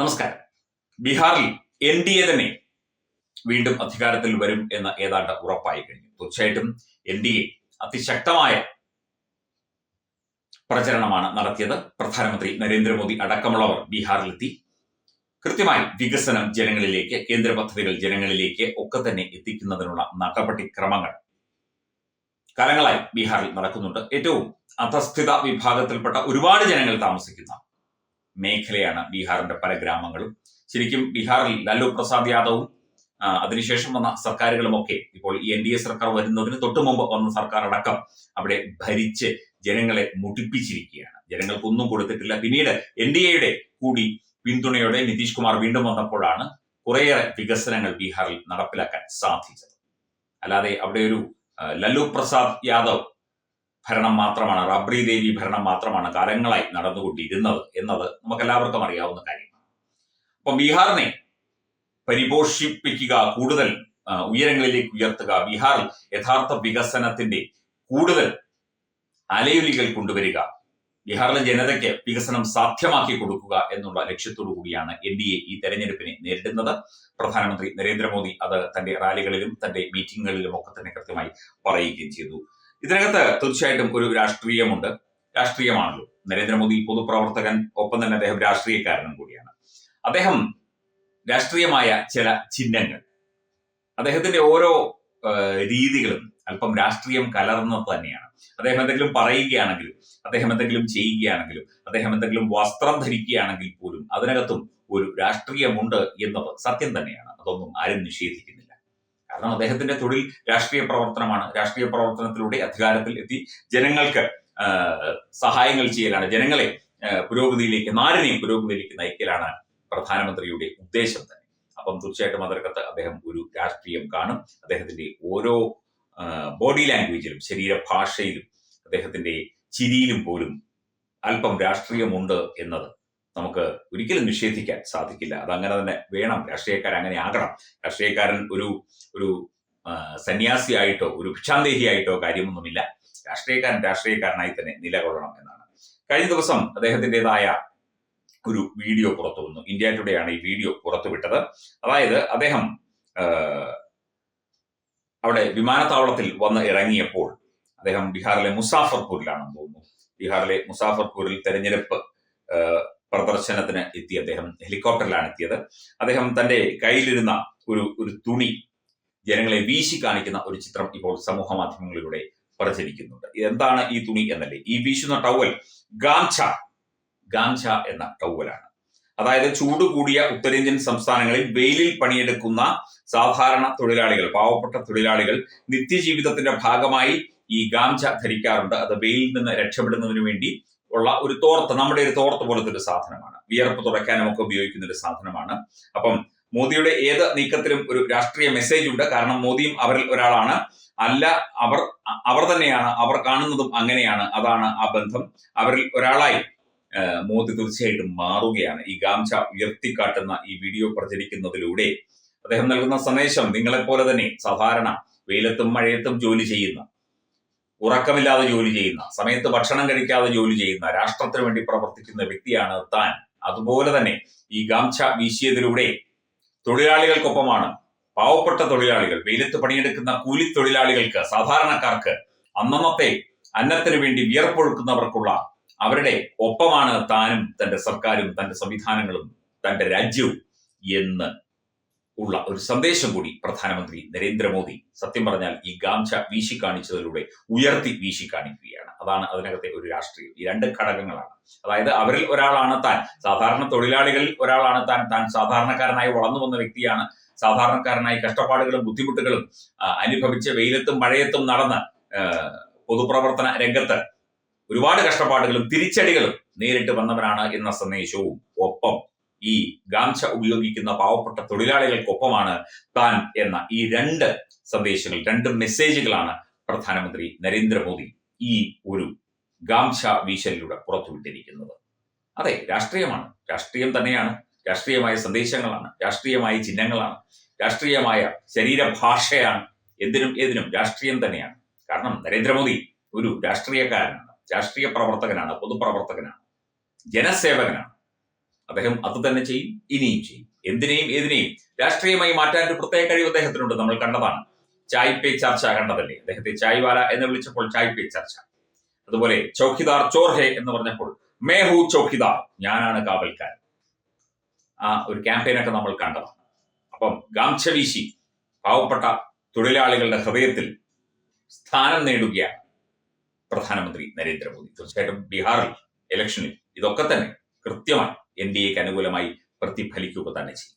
നമസ്കാരം. ബീഹാറിൽ N D A തന്നെ വീണ്ടും അധികാരത്തിൽ വരും എന്ന് ഏതാണ്ട് ഉറപ്പായി കഴിഞ്ഞു. തീർച്ചയായിട്ടും എൻ ഡി എ അതിശക്തമായ പ്രചരണമാണ് നടത്തിയത്. പ്രധാനമന്ത്രി നരേന്ദ്രമോദി അടക്കമുള്ളവർ ബീഹാറിലെത്തി. കൃത്യമായി വികസനം ജനങ്ങളിലേക്ക് കേന്ദ്ര പദ്ധതികൾ ജനങ്ങളിലേക്ക് ഒക്കെ തന്നെ എത്തിക്കുന്നതിനുള്ള നടപടിക്രമങ്ങൾ കാലങ്ങളായി ബീഹാറിൽ നടക്കുന്നുണ്ട്. ഏറ്റവും അധസ്ഥിത വിഭാഗത്തിൽപ്പെട്ട ഒരുപാട് ജനങ്ങൾ താമസിക്കുന്ന മേഖലയാണ് ബീഹാറിന്റെ പല ഗ്രാമങ്ങളും. ശരിക്കും ബീഹാറിൽ ലാലു പ്രസാദ് യാദവും അതിനുശേഷം വന്ന സർക്കാരുകളുമൊക്കെ ഇപ്പോൾ ഈ എൻ ഡി എ സർക്കാർ വരുന്നതിന് തൊട്ടു മുമ്പ് വന്ന സർക്കാർ അടക്കം അവിടെ ഭരിച്ച് ജനങ്ങളെ മുടിപ്പിച്ചിരിക്കുകയാണ് ജനങ്ങൾക്കൊന്നും കൊടുത്തിട്ടില്ല. പിന്നീട് എൻ ഡി എയുടെ കൂടി പിന്തുണയോടെ നിതീഷ് കുമാർ വീണ്ടും വന്നപ്പോഴാണ് കുറേയേറെ വികസനങ്ങൾ ബീഹാറിൽ നടപ്പിലാക്കാൻ സാധിച്ചത്. അല്ലാതെ അവിടെ ഒരു ലല്ലു പ്രസാദ് യാദവ് ഭരണം മാത്രമാണ് റബ്രി ദേവി ഭരണം മാത്രമാണ് കാലങ്ങളായി നടന്നുകൊണ്ടിരുന്നത് എന്നത് നമുക്കെല്ലാവർക്കും അറിയാവുന്ന കാര്യമാണ്. അപ്പം ബീഹാറിനെ പരിപോഷിപ്പിക്കുക കൂടുതൽ ഉയരങ്ങളിലേക്ക് ഉയർത്തുക ബീഹാറിൽ യഥാർത്ഥ വികസനത്തിന്റെ കൂടുതൽ അലയൊലികൾ കൊണ്ടുവരിക ബീഹാറിലെ ജനതയ്ക്ക് വികസനം സാധ്യമാക്കി കൊടുക്കുക എന്നുള്ള ലക്ഷ്യത്തോടു കൂടിയാണ് എൻ ഡി എ ഈ തെരഞ്ഞെടുപ്പിനെ നേരിടുന്നത്. പ്രധാനമന്ത്രി നരേന്ദ്രമോദി അത് തന്റെ റാലികളിലും തന്റെ മീറ്റിംഗുകളിലും ഒക്കെ തന്നെ കൃത്യമായി പറയുകയും ചെയ്തു. ഇതിനകത്ത് തീർച്ചയായിട്ടും ഒരു രാഷ്ട്രീയമുണ്ട്. രാഷ്ട്രീയമാണല്ലോ. നരേന്ദ്രമോദി പൊതുപ്രവർത്തകൻ ഒപ്പം തന്നെ അദ്ദേഹം രാഷ്ട്രീയക്കാരനും കൂടിയാണ്. അദ്ദേഹം രാഷ്ട്രീയമായ ചില ചിഹ്നങ്ങൾ. അദ്ദേഹത്തിന്റെ ഓരോ രീതികളും അല്പം രാഷ്ട്രീയം കലർന്നത് തന്നെയാണ്. അദ്ദേഹം എന്തെങ്കിലും പറയുകയാണെങ്കിലും അദ്ദേഹം എന്തെങ്കിലും ചെയ്യുകയാണെങ്കിലും അദ്ദേഹം എന്തെങ്കിലും വസ്ത്രം ധരിക്കുകയാണെങ്കിൽ പോലും അതിനകത്തും ഒരു രാഷ്ട്രീയമുണ്ട് എന്നത് സത്യം തന്നെയാണ്. അതൊന്നും ആരും നിഷേധിക്കുന്നില്ല. കാരണം അദ്ദേഹത്തിന്റെ തൊഴിൽ രാഷ്ട്രീയ പ്രവർത്തനമാണ്. രാഷ്ട്രീയ പ്രവർത്തനത്തിലൂടെ അധികാരത്തിൽ എത്തി ജനങ്ങൾക്ക് സഹായങ്ങൾ ചെയ്യലാണ്. ജനങ്ങളെ പുരോഗതിയിലേക്ക് നാടിനെയും പുരോഗതിയിലേക്ക് നയിക്കലാണ് പ്രധാനമന്ത്രിയുടെ ഉദ്ദേശം തന്നെ. അപ്പം തീർച്ചയായിട്ടും അതിർക്കത്ത് അദ്ദേഹം ഒരു രാഷ്ട്രീയം കാണും. അദ്ദേഹത്തിന്റെ ഓരോ ബോഡി ലാംഗ്വേജിലും ശരീരഭാഷയിലും അദ്ദേഹത്തിന്റെ ചിരിയിലും പോലും അല്പം രാഷ്ട്രീയമുണ്ട് എന്നത് നമുക്ക് ഒരിക്കലും നിഷേധിക്കാൻ സാധിക്കില്ല. അത് അങ്ങനെ തന്നെ വേണം. രാഷ്ട്രീയക്കാരൻ അങ്ങനെ ആകണം രാഷ്ട്രീയക്കാരൻ ഒരു ഒരു സന്യാസിയായിട്ടോ ഒരു ഭിക്ഷാന്തേഹിയായിട്ടോ കാര്യമൊന്നുമില്ല. രാഷ്ട്രീയക്കാരൻ രാഷ്ട്രീയക്കാരനായി തന്നെ നിലകൊള്ളണം എന്നാണ്. കഴിഞ്ഞ ദിവസം അദ്ദേഹത്തിന്റെതായ ഒരു വീഡിയോ പുറത്തു വന്നു. ഇന്ത്യ ആണ് ഈ വീഡിയോ പുറത്തുവിട്ടത് അതായത് അദ്ദേഹം അവിടെ വിമാനത്താവളത്തിൽ വന്ന് ഇറങ്ങിയപ്പോൾ അദ്ദേഹം ബീഹാറിലെ മുസാഫർപൂരിലാണെന്ന് തോന്നുന്നു ബീഹാറിലെ മുസാഫർപൂരിൽ തെരഞ്ഞെടുപ്പ് പ്രദർശനത്തിന് എത്തി അദ്ദേഹം. ഹെലികോപ്റ്ററിലാണ് എത്തിയത്. അദ്ദേഹം തന്റെ കയ്യിലിരുന്ന ഒരു ഒരു തുണി ജനങ്ങളെ വീശി കാണിക്കുന്ന ഒരു ചിത്രം ഇപ്പോൾ സമൂഹ മാധ്യമങ്ങളിലൂടെ പ്രചരിക്കുന്നുണ്ട്. എന്താണ് ഈ തുണി എന്നല്ലേ? ഈ വീശുന്ന ടവൽ ഗാംഛ. ഗാംഛ എന്ന ടവലാണ് അതായത് ചൂട് കൂടിയ ഉത്തരേന്ത്യൻ സംസ്ഥാനങ്ങളിൽ വെയിലിൽ പണിയെടുക്കുന്ന സാധാരണ തൊഴിലാളികൾ പാവപ്പെട്ട തൊഴിലാളികൾ നിത്യജീവിതത്തിന്റെ ഭാഗമായി ഈ ഗാംഛ ധരിക്കാറുണ്ട്. അത് വെയിലിൽ നിന്ന് രക്ഷപ്പെടുന്നതിന് വേണ്ടി ഉള്ള ഒരു തോർത്ത് നമ്മുടെ ഒരു തോർത്ത് പോലത്തെ ഒരു സാധനമാണ്. വിയർപ്പ് തുടയ്ക്കാനും ഒക്കെ ഉപയോഗിക്കുന്ന ഒരു സാധനമാണ്. അപ്പം മോദിയുടെ ഏത് നീക്കത്തിലും ഒരു രാഷ്ട്രീയ മെസ്സേജ് ഉണ്ട്. കാരണം മോദിയും അവരിൽ ഒരാളാണ്. അല്ല അവർ അവർ തന്നെയാണ്. അവർ കാണുന്നതും അങ്ങനെയാണ്. അതാണ് ആ ബന്ധം. അവരിൽ ഒരാളായി മോദി തീർച്ചയായിട്ടും മാറുകയാണ്. ഈ ഗാംച ഉയർത്തിക്കാട്ടുന്ന ഈ വീഡിയോ പ്രചരിക്കുന്നതിലൂടെ അദ്ദേഹം നൽകുന്ന സന്ദേശം നിങ്ങളെപ്പോലെ തന്നെ സാധാരണ വെയിലത്തും മഴയത്തും ജോലി ചെയ്യുന്ന ഉറക്കമില്ലാതെ ജോലി ചെയ്യുന്ന സമയത്ത് ഭക്ഷണം കഴിക്കാതെ ജോലി ചെയ്യുന്ന രാഷ്ട്രത്തിന് വേണ്ടി പ്രവർത്തിക്കുന്ന വ്യക്തിയാണ് താൻ. അതുപോലെ തന്നെ ഈ ഗാംഛ വീശിയതിലൂടെ തൊഴിലാളികൾക്കൊപ്പമാണ്. പാവപ്പെട്ട തൊഴിലാളികൾ വെയിലത്ത് പണിയെടുക്കുന്ന കൂലി തൊഴിലാളികൾക്ക് സാധാരണക്കാർക്ക് അന്നന്നത്തെ അന്നത്തിന് വേണ്ടി വിയർപ്പൊഴുക്കുന്നവർക്കുള്ള അവരുടെ ഒപ്പമാണ് താനും തന്റെ സർക്കാരും തന്റെ സംവിധാനങ്ങളും തന്റെ രാജ്യവും എന്ന് ഉള്ള ഒരു സന്ദേശം കൂടി പ്രധാനമന്ത്രി നരേന്ദ്രമോദി സത്യം പറഞ്ഞാൽ ഈ ഗാംഛ വീശി കാണിച്ചതിലൂടെ ഉയർത്തി വീശി കാണിക്കുകയാണ് അതാണ് അതിനകത്തെ ഒരു രാഷ്ട്രീയം. ഈ രണ്ട് ഘടകങ്ങളാണ്. അതായത് അവരിൽ ഒരാളാണ് താൻ. സാധാരണ തൊഴിലാളികളിൽ ഒരാളാണ് താൻ. താൻ സാധാരണക്കാരനായി വളർന്നു വന്ന വ്യക്തിയാണ്. സാധാരണക്കാരനായി കഷ്ടപ്പാടുകളും ബുദ്ധിമുട്ടുകളും അനുഭവിച്ച് വെയിലത്തും മഴയത്തും നടന്ന് പൊതുപ്രവർത്തന രംഗത്ത് ഒരുപാട് കഷ്ടപ്പാടുകളും തിരിച്ചടികളും നേരിട്ട് വന്നവനാണ് എന്ന സന്ദേശവും ഒപ്പം ഈ ഗാംഛ ഉപയോഗിക്കുന്ന പാവപ്പെട്ട തൊഴിലാളികൾക്കൊപ്പമാണ് താൻ എന്ന ഈ രണ്ട് സന്ദേശങ്ങൾ രണ്ട് മെസ്സേജുകളാണ് പ്രധാനമന്ത്രി നരേന്ദ്രമോദി ഈ ഒരു ഗാംഛ വീശലിലൂടെ പുറത്തുവിട്ടിരിക്കുന്നത്. അതെ രാഷ്ട്രീയമാണ്. രാഷ്ട്രീയം തന്നെയാണ്. രാഷ്ട്രീയമായ സന്ദേശങ്ങളാണ്. രാഷ്ട്രീയമായ ചിഹ്നങ്ങളാണ്. രാഷ്ട്രീയമായ ശരീരഭാഷയാണ്. എന്തിനും ഏതിനും രാഷ്ട്രീയം തന്നെയാണ്. കാരണം നരേന്ദ്രമോദി ഒരു രാഷ്ട്രീയക്കാരനാണ്. രാഷ്ട്രീയ പ്രവർത്തകനാണ് പൊതുപ്രവർത്തകനാണ്. ജനസേവകനാണ്. അദ്ദേഹം അത് തന്നെ ചെയ്യും ഇനിയും ചെയ്യും. എന്തിനേയും ഏതിനേയും. രാഷ്ട്രീയമായി മാറ്റാൻ ഒരു പ്രത്യേക കഴിവ് അദ്ദേഹത്തിനുണ്ട്. നമ്മൾ കണ്ടതാണ്. ചായ് പേ ചർച്ച കണ്ടതല്ലേ? അദ്ദേഹത്തെ ചായ് വാല എന്ന് വിളിച്ചപ്പോൾ ചായ് പേ ചർച്ച. അതുപോലെ ചൗക്കിദാർ ചോർഹെ എന്ന് പറഞ്ഞപ്പോൾ മേഹു ചൗക്കിദാർ ഞാനാണ് കാവൽക്കാരൻ. ആ ഒരു ക്യാമ്പയിനൊക്കെ നമ്മൾ കണ്ടതാണ്. അപ്പം ഗാംഛവീശി പാവപ്പെട്ട തൊഴിലാളികളുടെ ഹൃദയത്തിൽ സ്ഥാനം നേടുകയാണ് പ്രധാനമന്ത്രി നരേന്ദ്രമോദി. തീർച്ചയായിട്ടും ബീഹാറിൽ ഇലക്ഷനിൽ ഇതൊക്കെ തന്നെ. കൃത്യമായി എൻ ഡി എക്ക് അനുകൂലമായി പ്രതിഫലിക്കുക തന്നെ ചെയ്യും.